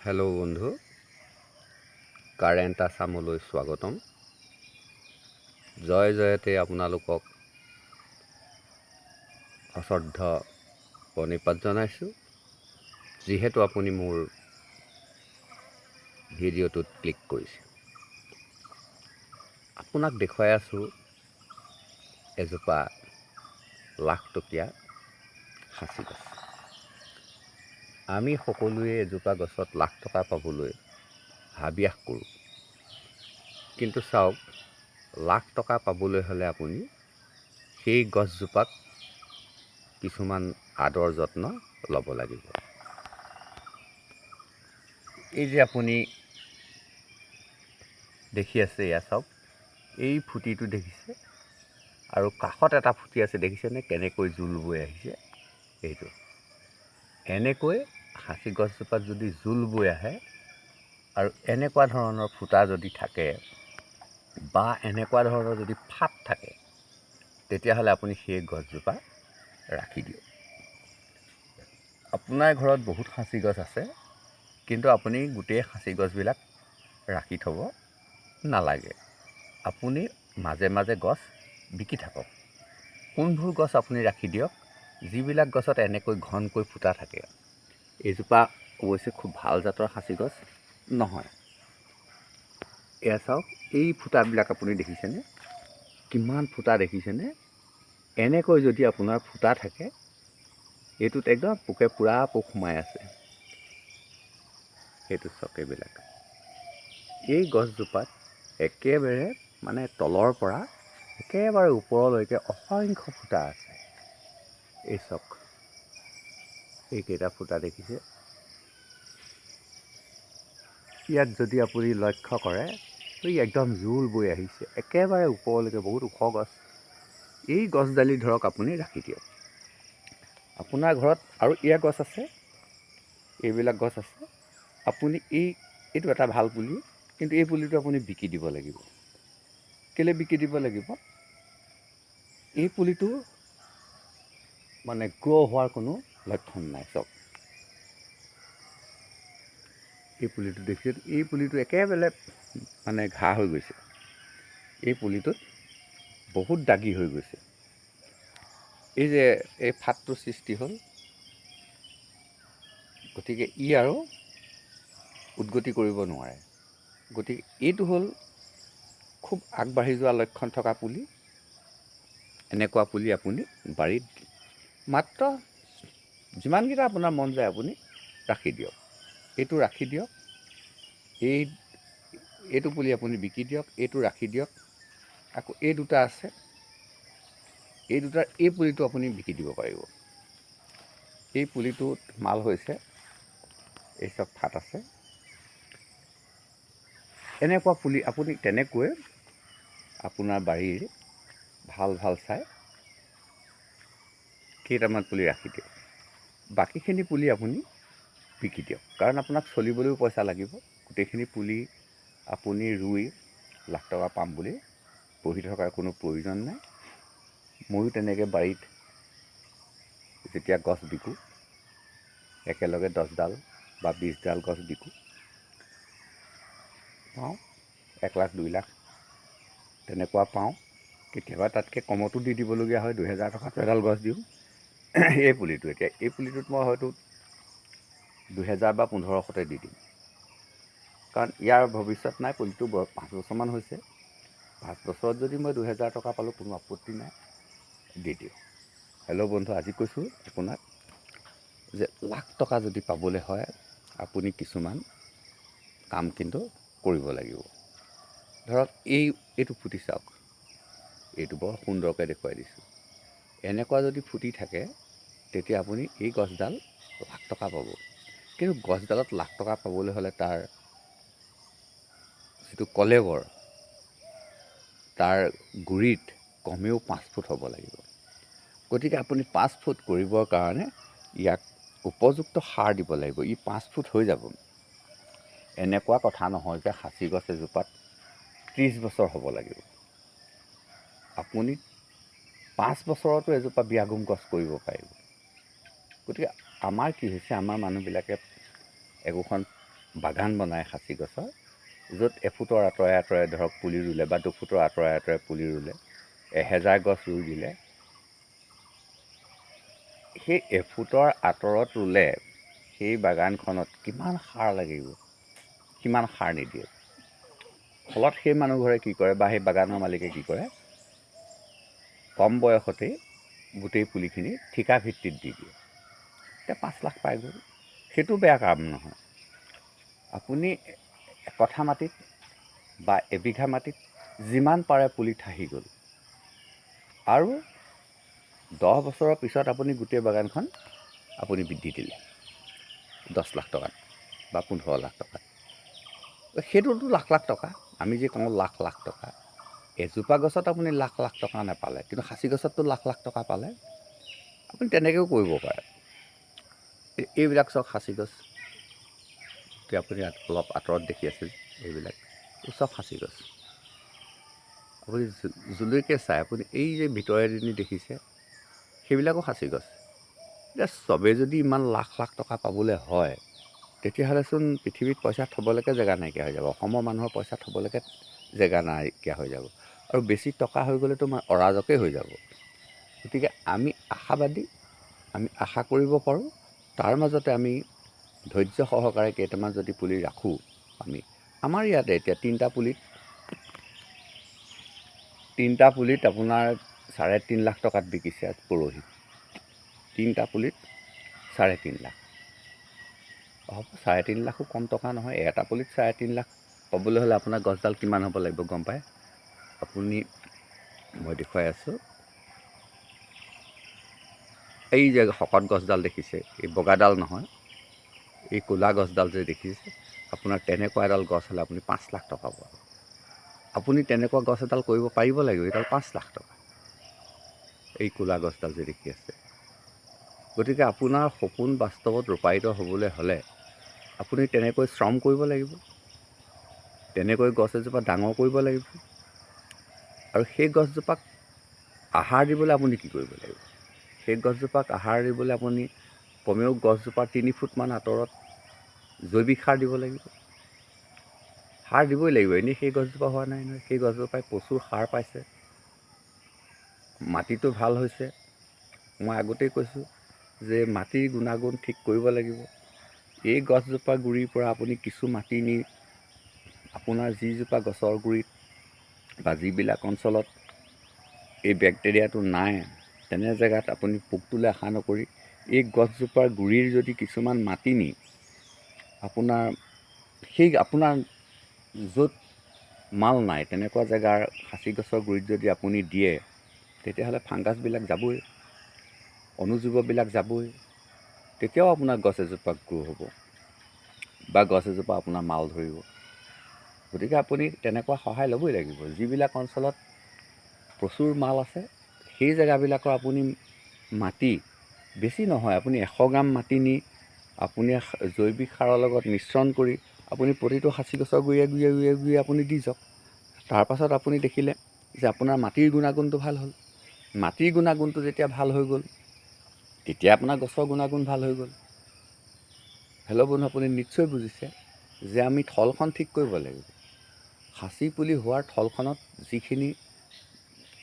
Hello বন্ধু, current আছামলৈ স্বাগতম। জয় জয়তে আপোনালোকক সশ্ৰদ্ধ প্ৰণিপাত জনাইছোঁ। যিহেতু আপুনি মোৰ ভিডিঅ'টোত ক্লিক কৰিছে। আপোনাক দেখুৱাই আছোঁ এজোপা লাখটকীয়া সাঁচি গছ। আমি সকলোৱে এজোপা গছত লাখ টকা পাবলৈ হাবিয়াস কৰোঁ। কিন্তু চাওক, লাখ টকা পাবলৈ হ'লে আপুনি সেই গছজোপাক কিছুমান আদৰ যত্ন ল'ব লাগিব। এই যে আপুনি দেখি আছে এয়া চাওক, এই ফুটিটো দেখিছে? আৰু কাষত এটা ফুটি আছে, দেখিছেনে? কেনেকৈ জোল বৈ আহিছে? এইটো। এনেকৈ সাঁচি গছজোপাত যদি জোল বৈ আহে আৰু এনেকুৱা ধৰণৰ ফুটা যদি থাকে বা এনেকুৱা ধৰণৰ যদি ফাট থাকে তেতিয়াহ'লে আপুনি সেই গছজোপা ৰাখি দিয়ক। আপোনাৰ ঘৰত বহুত সাঁচি গছ আছে কিন্তু আপুনি গোটেই সাঁচি গছবিলাক ৰাখি থ'ব নালাগে। আপুনি মাজে মাজে গছ বিকি থাকক। কোনবোৰ গছ আপুনি ৰাখি দিয়ক যিবিলাক গছত এনেকৈ ঘনকৈ ফুটা থাকে এইজোপা অৱশ্যে খুব ভাল জাতৰ সাঁচি গছ নহয়। এয়া চাওক এই ফুটাবিলাক আপুনি দেখিছেনে? কিমান ফুটা দেখিছেনে? এনেকৈ যদি আপোনাৰ ফুটা থাকে এইটোত একদম পোকে পূৰা পোক সোমাই আছে। সেইটো চাওক এইবিলাক। এই গছজোপাত একেবাৰে মানে তলৰ পৰা একেবাৰে ওপৰলৈকে অসংখ্য ফুটা আছে। এই চাওক। এইকেইটা ফুটা দেখিছে। ইয়াত যদি আপুনি লক্ষ্য কৰে এই একদম জোল বৈ আহিছে। একেবাৰে ওপৰলৈকে বহুত ওখ গছ। এই গছডালি ধৰক আপুনি ৰাখি দিয়ক। আপোনাৰ ঘৰত আৰু এয়া গছ আছে এইবিলাক গছ আছে। আপুনি এই এইটো এটা ভাল পুলি কিন্তু এই পুলিটো আপুনি বিকি দিব লাগিব। কেলৈ বিকি দিব লাগিব? এই পুলিটো মানে গ্ৰ' হোৱাৰ কোনো লক্ষণ নাই চাওক। এই পুলিটো দেখিছে এই পুলিটো একেবাৰে মানে ঘাঁহ হৈ গৈছে। এই পুলিটোত বহুত দাগি হৈ গৈছে। এই যে এই ফাটটোৰ সৃষ্টি হ'ল গতিকে ই আৰু উদগতি কৰিব নোৱাৰে। গতিকে এইটো হ'ল খুব আগবাঢ়ি যোৱা লক্ষণ থকা পুলি। এনেকুৱা পুলি আপুনি বাৰীত মাত্ৰ যিমানকেইটা আপোনাৰ মন যায় আপুনি ৰাখি দিয়ক। এইটো ৰাখি দিয়ক। এই, এইটো পুলি আপুনি বিকি দিয়ক, এইটো ৰাখি দিয়ক। আকৌ এই দুটা আছে। এই দুটাৰ এই পুলিটো আপুনি বিকি দিব পাৰিব। এই পুলিটোত মাল হৈছে এই চব ফাট আছে। এনেকুৱা পুলি আপুনি তেনেকৈ আপোনাৰ বাৰীৰ ভালো ভালো চাই কেইটামান পুলি ৰাখি দিয়ক। বাকীখিনি পুলি আপুনি বিকি দিয়ক। কাৰণ আপোনাক চলিবলৈও পইচা লাগিব। গোটেইখিনি পুলি আপুনি ৰুই লাখ টকা পাম বুলি বহি থকাৰ কোনো প্ৰয়োজন নাই। ময়ো তেনেকৈ বাৰীত যেতিয়া গছ বিকোঁ, একেলগে দহডাল বা বিছডাল গছ বিকোঁ, পাওঁ, এক লাখ, দুই লাখ তেনেকুৱা পাওঁ। কেতিয়াবা তাতকৈ কমতো দি দিবলগীয়া হয়, দুহেজাৰ টকাতো এডাল গছ দিওঁ। এই পুলিটো এতিয়া এই পুলিটোত মই হয়তো দুহেজাৰ বা পোন্ধৰশতে দি দিম। কাৰণ ইয়াৰ ভৱিষ্যত নাই পুলিটো পাঁচ বছৰমান হৈছে। পাঁচ বছৰত যদি মই দুহেজাৰ টকা পালোঁ কোনো আপত্তি নাই দি দিওঁ হেল্ল' বন্ধু আজি কৈছোঁ আপোনাক যে লাখ টকা যদি পাবলৈ হয় আপুনি কিছুমান কাম কিন্তু কৰিব লাগিব। ধৰক এই এইটো ফুটি চাওক। এইটো বৰ সুন্দৰকৈ দেখুৱাই দিছোঁ। এনেকুৱা যদি ফুটি থাকে তেতিয়া আপুনি এই গছডাল লাখ টকা পাব। কিন্তু গছডালত লাখ টকা পাবলৈ হ'লে তাৰ যিটো কলেবৰ তাৰ গুৰিত কমেও পাঁচ ফুট হ'ব লাগিব। গতিকে আপুনি পাঁচ ফুট কৰিবৰ কাৰণে ইয়াক উপযুক্ত সাৰ দিব লাগিব। ই পাঁচ ফুট হৈ যাব। এনেকুৱা কথা নহয় যে সাঁচি গছ এজোপাত ত্ৰিছ বছৰ হ'ব লাগিব। আপুনি পাঁচ বছৰতো এজোপা বিয়াগোম গছ কৰিব পাৰিব। গতিকে আমাৰ কি হৈছে, আমাৰ মানুহবিলাকে একোখন বাগান বনায় সাঁচি গছৰ, য'ত এফুটৰ আঁতৰে আঁতৰে ধৰক পুলি ৰুলে বা দুফুটৰ আঁতৰে আঁতৰে পুলি ৰুলে, এহেজাৰ গছ ৰুই দিলে। সেই এফুটৰ আঁতৰত ৰুলে সেই বাগানখনত কিমান সাৰ লাগিব, কিমান সাৰ নিদিয়ে। ফলত সেই মানুহঘৰে কি কৰে বা সেই বাগানৰ মালিকে কি কৰে, কম বয়সতেই গোটেই পুলিখিনি ঠিকা ভিত্তিত দি দিয়ে। এতিয়া পাঁচ লাখ পাই গ'ল সেইটো বেয়া কাম নহয়। আপুনি একঠা মাটিত বা এবিঘা মাটিত যিমান পাৰে পুলি ঠাহি গ'ল। আৰু দহ বছৰৰ পিছত আপুনি গোটেই বাগানখন আপুনি বৃদ্ধি দিলে। দহ লাখ টকাত বা পোন্ধৰ লাখ টকাত সেইটোতো লাখ লাখ টকা। আমি যে কওঁ লাখ লাখ টকা এজোপা গছত আপুনি লাখ লাখ টকা নাপালে কিন্তু সাঁচি গছততো লাখ লাখ টকা পালে। আপুনি তেনেকৈও কৰিব পাৰে। এইবিলাক চাওক সাঁচি গছ। এতিয়া আপুনি অলপ আঁতৰত দেখি আছে এইবিলাক। এই চব সাঁচি গছ। আপুনি যোলৈকে চাই আপুনি এই যে ভিতৰেদি দেখিছে সেইবিলাকো সাঁচি গছ। এতিয়া চবেই যদি ইমান লাখ লাখ টকা পাবলৈ হয় তেতিয়াহ'লেচোন পৃথিৱীত পইচা থ'বলৈকে জেগা নাইকিয়া হৈ যাব। অসমৰ মানুহৰ পইচা থ'বলৈকে জেগা নাইকিয়া হৈ যাব। আৰু বেছি টকা হৈ গ'লেতো অৰাজকেই হৈ যাব। গতিকে আমি আশাবাদী আমি আশা কৰিব পাৰোঁ। তাৰ মাজতে আমি ধৈৰ্য সহকাৰে কেইটামান যদি পুলি ৰাখোঁ আমি আমাৰ ইয়াতে এতিয়া তিনিটা পুলিত তিনিটা পুলিত আপোনাৰ চাৰে তিনি লাখ টকাত বিকিছে পৰহি। তিনিটা পুলিত চাৰে তিনি লাখ। হ'ব চাৰে তিনি লাখো কম টকা নহয় এটা পুলিত চাৰে তিনি লাখ পাবলৈ হ'লে আপোনাৰ গছডাল কিমান হ'ব লাগিব গম পায়? আপুনি মই দেখুৱাই আছোঁ। এই যে শকত গছডাল দেখিছে এই বগাডাল নহয় এই ক'লা গছডাল যে দেখিছে আপোনাৰ তেনেকুৱা এডাল গছ হ'লে আপুনি পাঁচ লাখ টকা পাব। আপুনি তেনেকুৱা গছ এডাল কৰিব পাৰিব লাগিব এইডাল পাঁচ লাখ টকা। এই ক'লা গছডাল যে দেখি আছে। গতিকে আপোনাৰ সপোন বাস্তৱত ৰূপায়িত হ'বলৈ হ'লে আপুনি তেনেকৈ শ্ৰম কৰিব লাগিব তেনেকৈ গছ এজোপা ডাঙৰ কৰিব লাগিব আৰু সেই গছজোপাক আহাৰ দিবলৈ আপুনি কি কৰিব লাগিব? সেই গছজোপাক আহাৰ দিবলৈ আপুনি কমেও গছজোপাৰ তিনি ফুটমান আঁতৰত জৈৱিক সাৰ দিব লাগিব। সাৰ দিবই লাগিব। এনেই সেই গছজোপা হোৱা নাই নহয়। সেই গছজোপাই প্ৰচুৰ সাৰ পাইছে। মাটিটো ভাল হৈছে। মই আগতেই কৈছোঁ যে মাটিৰ গুণাগুণ ঠিক কৰিব লাগিব। এই গছজোপা গুৰিৰ পৰা আপুনি কিছু মাটি নি আপোনাৰ যিজোপা গছৰ গুৰিত বা যিবিলাক অঞ্চলত এই বেক্টেৰিয়াটো নাই তেনে জেগাত আপুনি পোকটোলৈ আশা নকৰি এই গছজোপাৰ গুৰিৰ যদি কিছুমান মাটি নি আপোনাৰ সেই আপোনাৰ য'ত মাল নাই তেনেকুৱা জেগাৰ সাঁচি গছৰ গুৰিত যদি আপুনি দিয়ে তেতিয়াহ'লে ফাংগাছবিলাক যাবই অনুজীৱবিলাক যাবই তেতিয়াও আপোনাৰ গছ এজোপা গ্ৰ' হ'ব বা গছ এজোপা আপোনাৰ মাল ধৰিব। গতিকে আপুনি তেনেকুৱা সহায় ল'বই লাগিব। যিবিলাক অঞ্চলত প্ৰচুৰ মাল আছে সেই জেগাবিলাকৰ আপুনি মাটি বেছি নহয়, আপুনি এশ গ্ৰাম মাটি নি আপুনি জৈৱিক সাৰৰ লগত মিশ্ৰণ কৰি আপুনি প্ৰতিটো সাঁচি গছৰ গুৰিয়ে গুৰিয়ে গুৰিয়ে গুৰিয়ে আপুনি দি যাওক। তাৰপাছত আপুনি দেখিলে যে আপোনাৰ মাটিৰ গুণাগুণটো ভালো হ'ল। মাটিৰ গুণাগুণটো যেতিয়া ভালো হৈ গ'ল, তেতিয়া আপোনাৰ গছৰ গুণাগুণ ভালো হৈ গ'ল। হেল্ল' বন্ধু, আপুনি নিশ্চয় বুজিছে যে আমি থলখন ঠিক কৰিব লাগিব। সাঁচি পুলি হোৱাৰ থলখনত যিখিনি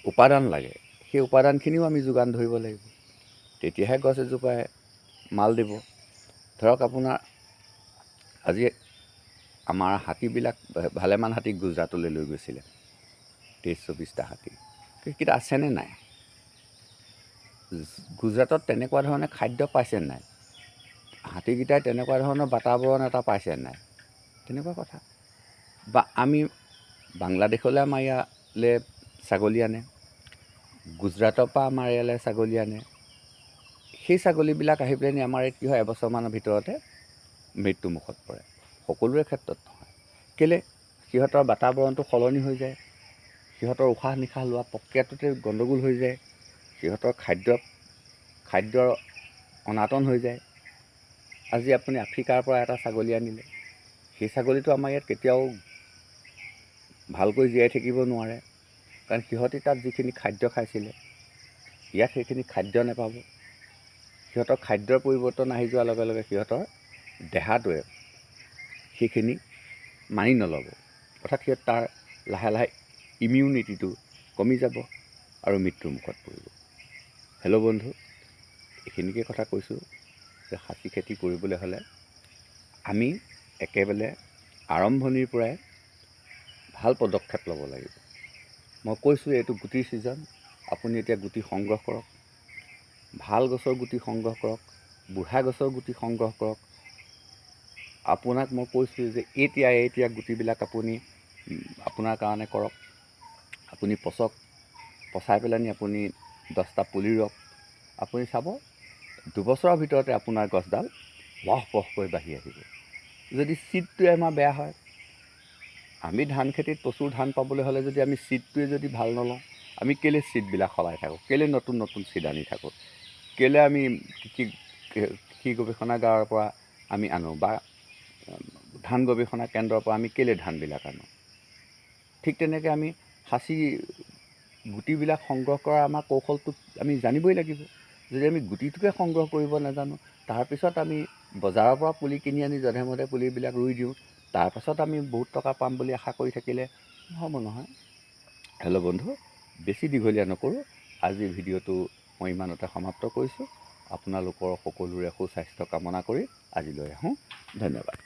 উপাদান লাগে সেই উপাদানখিনিও আমি যোগান ধৰিব লাগিব। তেতিয়াহে গছ এজোপাই মাল দিব। ধৰক আপোনাৰ আজি আমাৰ হাতীবিলাক ভালেমান হাতী গুজৰাটলৈ লৈ গৈছিলে। তেইছ চৌবিছটা হাতী। সেইকেইটা আছেনে নাই? গুজৰাটত তেনেকুৱা ধৰণে খাদ্য পাইছে নাই? হাতীকেইটাই তেনেকুৱা ধৰণৰ বাতাবৰণ এটা পাইছে নাই? তেনেকুৱা কথা। বা আমি বাংলাদেশলৈ আমাৰ ইয়ালৈ ছাগলী আনে। গুজৰাটৰ পৰা আমাৰ ইয়ালৈ ছাগলী আনে। সেই ছাগলীবিলাক আহি পেলাইনি আমাৰ কি হয় এবছৰমানৰ ভিতৰতে মৃত্যুমুখত পৰে। সকলোৰে ক্ষেত্ৰত নহয়। কেলৈ? সিহঁতৰ বাতাবৰণটো সলনি হৈ যায়। সিহঁতৰ উশাহ নিশাহ লোৱা প্ৰক্ৰিয়াটোতে গণ্ডগোল হৈ যায়। সিহঁতৰ খাদ্য খাদ্যৰ অনাটন হৈ যায়। আজি আপুনি আফ্ৰিকাৰ পৰা এটা ছাগলী আনিলে। সেই ছাগলীটো আমাৰ ইয়াত কেতিয়াও ভালকৈ জীয়াই থাকিব নোৱাৰে। কাৰণ সিহঁতে তাত যিখিনি খাদ্য খাইছিলে ইয়াত সেইখিনি খাদ্য নাপাব। সিহঁতৰ খাদ্যৰ পৰিৱৰ্তন আহি যোৱাৰ লগে লগে সিহঁতৰ দেহাটোৱে সেইখিনি মানি নল'ব। অৰ্থাৎ সিহঁত তাৰ লাহে লাহে ইমিউনিটিটো কমি যাব আৰু মৃত্যুৰ মুখত পৰিব। হেল্ল' বন্ধু এইখিনিকে কথা কৈছোঁ যে সাঁচি খেতি কৰিবলৈ হ'লে আমি একেবাৰে আৰম্ভণিৰ পৰাই ভাল পদক্ষেপ ল'ব লাগিব। মই কৈছোঁ এইটো গুটিৰ ছিজন। আপুনি এতিয়া গুটি সংগ্ৰহ কৰক। ভাল গছৰ গুটি সংগ্ৰহ কৰক। বুঢ়া গছৰ গুটি সংগ্ৰহ কৰক। আপোনাক মই কৈছোঁ যে এতিয়া এতিয়া গুটিবিলাক আপুনি আপোনাৰ কাৰণে কৰক। আপুনি পচক পচাই পেলানি আপুনি দহটা পুলি ৰুৱক আপুনি চাব দুবছৰৰ ভিতৰতে আপোনাৰ গছডাল পহ পহকৈ বাঢ়ি আহিব। যদি চিডটোৱে আমাৰ বেয়া হয় আমি ধান খেতিত প্ৰচুৰ ধান পাবলৈ হ'লে যদি আমি চিডটোৱে যদি ভাল নলওঁ আমি কেলৈ চিডবিলাক সলাই থাকোঁ? কেলৈ নতুন নতুন চিড আনি থাকোঁ? কেলৈ আমি কৃষি কৃষি গৱেষণাগাৰৰ পৰা আমি আনো? বা ধান গৱেষণা কেন্দ্ৰৰ পৰা আমি কেলৈ ধানবিলাক আনো? ঠিক তেনেকৈ আমি সাঁচি গুটিবিলাক সংগ্ৰহ কৰা আমাৰ কৌশলটো আমি জানিবই লাগিব। যদি আমি গুটিটোকে সংগ্ৰহ কৰিব নাজানো তাৰপিছত আমি বজাৰৰ পৰা পুলি কিনি আনি যধে মধে পুলিবিলাক ৰুই দিওঁ তাৰপাছত আমি বহুত টকা পাম বুলি আশা কৰি থাকিলে, নহ'ব নহয়। হেল্ল' বন্ধু, বেছি দীঘলীয়া নকৰোঁ। আজিৰ ভিডিঅ'টো মই ইমানতে সমাপ্ত কৰিছোঁ। আপোনালোকৰ সকলোৰে সুস্বাস্থ্য কামনা কৰি আজিলৈ আহোঁ। ধন্যবাদ।